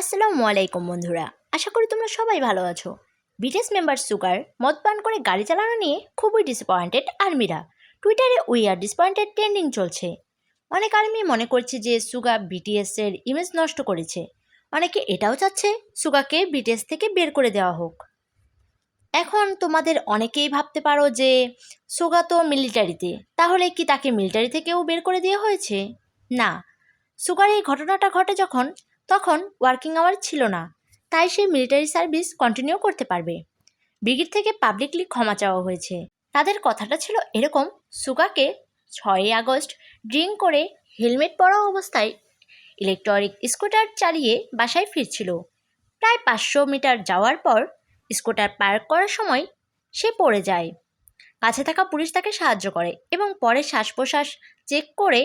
আসসালামু আলাইকুম, বন্ধুরা। আশা করি তোমরা সবাই ভালো আছো। বিটিএস মেম্বার সুগার, মদ পান করে গাড়ি চালানো নিয়ে খুবই ডিসঅ্যাপয়েন্টেড আর্মিরা। টুইটারে উই আর ডিসঅ্যাপয়েন্টেড ট্রেন্ডিং চলছে। অনেক আর্মি মনে করছে যে সুগা বিটিএস এর ইমেজ নষ্ট করেছে। অনেকে এটাও চাচ্ছে সুগাকে বিটিএস থেকে বের করে দেওয়া হোক। এখন তোমাদের অনেকেই ভাবতে পারো যে সুগা তো মিলিটারিতে, তাহলে কি তাকে মিলিটারি থেকেও বের করে দেওয়া হয়েছে? না। সুগার এই ঘটনাটা ঘটে যখন তখন ওয়ার্কিং আওয়ার ছিল না, তাই সে মিলিটারি সার্ভিস কন্টিনিউ করতে পারবে। ব্রিগেড থেকে পাবলিকলি ক্ষমা চাওয়া হয়েছে। তাদের কথাটা ছিল এরকম, সুগাকে ছয়ই আগস্ট ড্রিঙ্ক করে হেলমেট পরা অবস্থায় ইলেকট্রনিক স্কুটার চালিয়ে বাসায় ফিরছিল। প্রায় পাঁচশো মিটার যাওয়ার পর স্কুটার পার্ক করার সময় সে পড়ে যায়। কাছে থাকা পুলিশ তাকে সাহায্য করে এবং পরে শ্বাস প্রশ্বাস চেক করে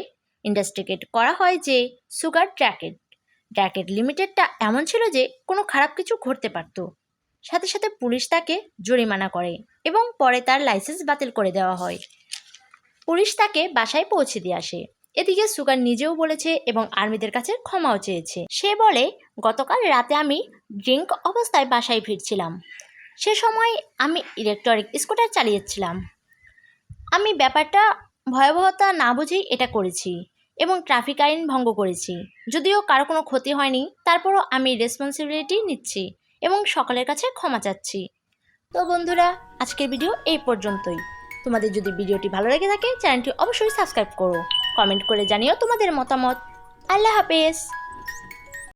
ইনভেস্টিগেট করা হয় যে সুগার ট্র্যাকেট ট্র্যাকেট লিমিটেডটা এমন ছিল যে কোনো খারাপ কিছু ঘটতে পারত। সাথে সাথে পুলিশ তাকে জরিমানা করে এবং পরে তার লাইসেন্স বাতিল করে দেওয়া হয়। পুলিশ তাকে বাসায় পৌঁছে দিয়ে আসে। এদিকে সুগার নিজেও বলেছে এবং আর্মিদের কাছে ক্ষমাও চেয়েছে। সে বলে, গতকাল রাতে আমি ড্রিঙ্ক অবস্থায় বাসায় ফিরছিলাম। সে সময় আমি ইলেকট্রনিক স্কুটার চালিয়েছিলাম। আমি ব্যাপারটা ভয়াবহতা না বুঝেই এটা করেছি। এবং ট্রাফিক আইন ভঙ্গ করেছি। যদিও কারও কোনো ক্ষতি হয়নি, তারপরও আমি রেসপন্সিবিলিটি নিচ্ছি এবং সকলের কাছে ক্ষমা চাচ্ছি। তো বন্ধুরা, আজকের ভিডিও এই পর্যন্তই। তোমাদের যদি ভিডিওটি ভালো লেগে থাকে চ্যানেলটি অবশ্যই সাবস্ক্রাইব করো। কমেন্ট করে জানিও তোমাদের মতামত। আল্লাহ হাফেজ!